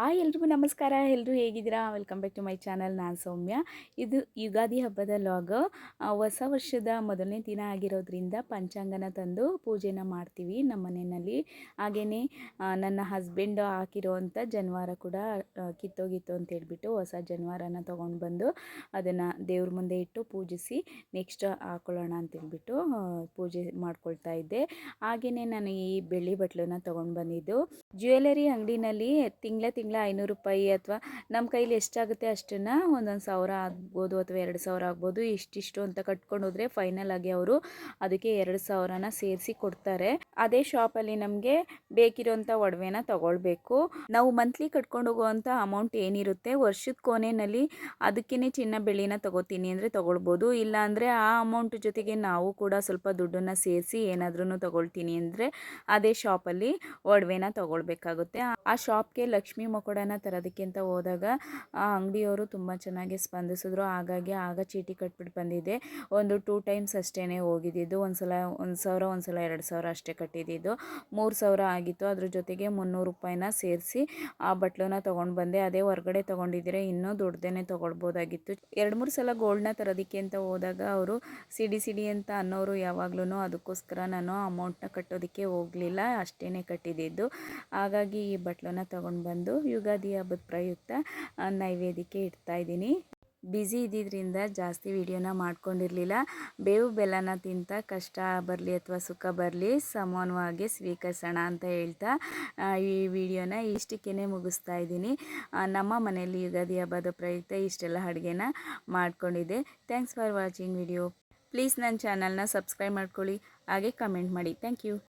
Hi ಎಲ್ರಿಗೂ ನಮಸ್ಕಾರ ಎಲ್ಲರೂ ಹೇಗಿದ್ದೀರಾ? Welcome back to my channel ನಾನು ಸೌಮ್ಯ. ಇದು ಯುಗಾದಿ ಹಬ್ಬದ ಲಾಗ್ ಹೊಸ ವರ್ಷದ ಮೊದಲನೇ ದಿನ ಆಗಿರೋದ್ರಿಂದ ಪಂಚಾಂಗನ ತಂದು ಪೂಜೆನ ಮಾಡ್ತೀವಿ ನಮ್ಮ ಮನೆಯಲ್ಲಿ. ಹಾಗೆಯೇ ನನ್ನ ಹಸ್ಬೆಂಡ್ ಹಾಕಿರೋವಂಥ ಜನ್ವಾರ ಕೂಡ ಆ, ಕಿತ್ತೋಗಿತ್ತು ಅಂತ ಹೇಳ್ಬಿಟ್ಟು ಹೊಸ ಜನ್ವಾರನ ತೊಗೊಂಡು ಬಂದು ಅದನ್ನು ದೇವ್ರ ಮುಂದೆ ಇಟ್ಟು ಪೂಜಿಸಿ ನೆಕ್ಸ್ಟ್ ಹಾಕೊಳ್ಳೋಣ ಅಂತ ಹೇಳ್ಬಿಟ್ಟು ಪೂಜೆ ಮಾಡ್ಕೊಳ್ತಾ ಇದ್ದೆ. ಹಾಗೆಯೇ ನಾನು ಈ ಬೆಳ್ಳಿ ಬಟ್ಲನ್ನ ತೊಗೊಂಡು ಬಂದಿದ್ದು. ಜ್ಯುವೆಲರಿ ಅಂಗಡಿನಲ್ಲಿ ತಿಂಗಳ ತಿಂಗಳ ಐನೂರು ರೂಪಾಯಿ ಅಥವಾ ನಮ್ಮ ಕೈಲಿ ಎಷ್ಟಾಗುತ್ತೆ ಅಷ್ಟನ್ನು ಒಂದೊಂದು ಸಾವಿರ ಆಗ್ಬೋದು ಅಥವಾ ಎರಡು ಸಾವಿರ ಆಗ್ಬೋದು, ಇಷ್ಟಿಷ್ಟು ಅಂತ ಕಟ್ಕೊಂಡು ಹೋದರೆ ಫೈನಲ್ ಆಗಿ ಅವರು ಅದಕ್ಕೆ ಎರಡು ಸಾವಿರನ ಸೇರಿಸಿ ಕೊಡ್ತಾರೆ. ಅದೇ ಶಾಪಲ್ಲಿ ನಮಗೆ ಬೇಕಿರೋಂಥ ಒಡವೆನ ತಗೊಳ್ಬೇಕು. ನಾವು ಮಂತ್ಲಿ ಕಟ್ಕೊಂಡು ಹೋಗುವಂಥ ಅಮೌಂಟ್ ಏನಿರುತ್ತೆ ವರ್ಷದ ಕೊನೆಯಲ್ಲಿ ಅದಕ್ಕೇ ಚಿನ್ನ ಬೆಳ್ಳಿನ ತಗೋತೀನಿ ಅಂದರೆ ತಗೊಳ್ಬೋದು. ಇಲ್ಲ ಅಂದರೆ ಆ ಅಮೌಂಟ್ ಜೊತೆಗೆ ನಾವು ಕೂಡ ಸ್ವಲ್ಪ ದುಡ್ಡನ್ನು ಸೇರಿಸಿ ಏನಾದ್ರೂ ತಗೊಳ್ತೀನಿ ಅಂದರೆ ಅದೇ ಶಾಪಲ್ಲಿ ಒಡವೆನ ತಗೊಳ್ಬೇಕಾಗುತ್ತೆ. ಆ ಶಾಪ್ಗೆ ಲಕ್ಷ್ಮಿ ಮಕೋಡನ ತರೋದಕ್ಕೆ ಅಂತ ಹೋದಾಗ, ಆ ಅಂಗಡಿಯವರು ತುಂಬ ಚೆನ್ನಾಗಿ ಸ್ಪಂದಿಸಿದ್ರು. ಹಾಗಾಗಿ ಆಗ ಚೀಟಿ ಕಟ್ಬಿಟ್ಟು ಬಂದಿದ್ದೆ. ಒಂದು ಟೂ ಟೈಮ್ಸ್ ಅಷ್ಟೇ ಹೋಗಿದ್ದಿದ್ದು. ಒಂದು ಸಲ ಒಂದು ಸಾವಿರ ಒಂದು ಸಲ ಎರಡು ಸಾವಿರ ಅಷ್ಟೇ ಕಟ್ಟಿದ್ದಿದ್ದು. ಮೂರು ಸಾವಿರ ಆಗಿತ್ತು. ಅದ್ರ ಜೊತೆಗೆ ಮುನ್ನೂರು ರೂಪಾಯಿನ ಸೇರಿಸಿ ಆ ಬಟ್ಲನ್ನ ತೊಗೊಂಡು ಬಂದೆ. ಅದೇ ಹೊರಗಡೆ ತೊಗೊಂಡಿದ್ದರೆ, ಇನ್ನೂ ದುಡ್ಡೇನೆ ತೊಗೊಳ್ಬೋದಾಗಿತ್ತು. ಎರಡು ಮೂರು ಸಲ ಗೋಲ್ಡ್ನ ತರೋದಕ್ಕೆ ಅಂತ ಹೋದಾಗ ಅವರು ಸಿಡಿ ಸಿಡಿ ಅಂತ ಅನ್ನೋರು ಯಾವಾಗ್ಲೂ ಅದಕ್ಕೋಸ್ಕರ ನಾನು ಅಮೌಂಟ್ನ ಕಟ್ಟೋದಕ್ಕೆ ಹೋಗಲಿಲ್ಲ. ಅಷ್ಟೇ ಕಟ್ಟಿದ್ದಿದ್ದು. ಹಾಗಾಗಿ ಈ ಬಟ್ಲನ್ನ ತೊಗೊಂಡು ಬಂದು ಯುಗಾದಿ ಹಬ್ಬದ ಪ್ರಯುಕ್ತ ನೈವೇದ್ಯಕ್ಕೆ ಇಡ್ತಾ ಇದ್ದೀನಿ. ಬ್ಯುಸಿ ಇದ್ದಿದ್ದರಿಂದ ಜಾಸ್ತಿ ವೀಡಿಯೋನ ಮಾಡ್ಕೊಂಡಿರಲಿಲ್ಲ. ಬೇವು ಬೆಲ್ಲನ ತಿಂತ ಕಷ್ಟ ಬರಲಿ ಅಥವಾ ಸುಖ ಬರಲಿ ಸಮಾನವಾಗಿ ಸ್ವೀಕರಿಸೋಣ ಅಂತ ಹೇಳ್ತಾ ಈ ವಿಡಿಯೋನ ಇಷ್ಟಕ್ಕೇ ಮುಗಿಸ್ತಾ ಇದ್ದೀನಿ. ನಮ್ಮ ಮನೆಯಲ್ಲಿ ಯುಗಾದಿ ಹಬ್ಬದ ಪ್ರಯುಕ್ತ ಇಷ್ಟೆಲ್ಲ ಅಡುಗೆನ ಮಾಡ್ಕೊಂಡಿದ್ದೆ. Thanks for watching video please ನನ್ನ ಚಾನಲ್ನ ಸಬ್ಸ್ಕ್ರೈಬ್ ಮಾಡ್ಕೊಳ್ಳಿ. ಹಾಗೆ ಕಮೆಂಟ್ ಮಾಡಿ. Thank you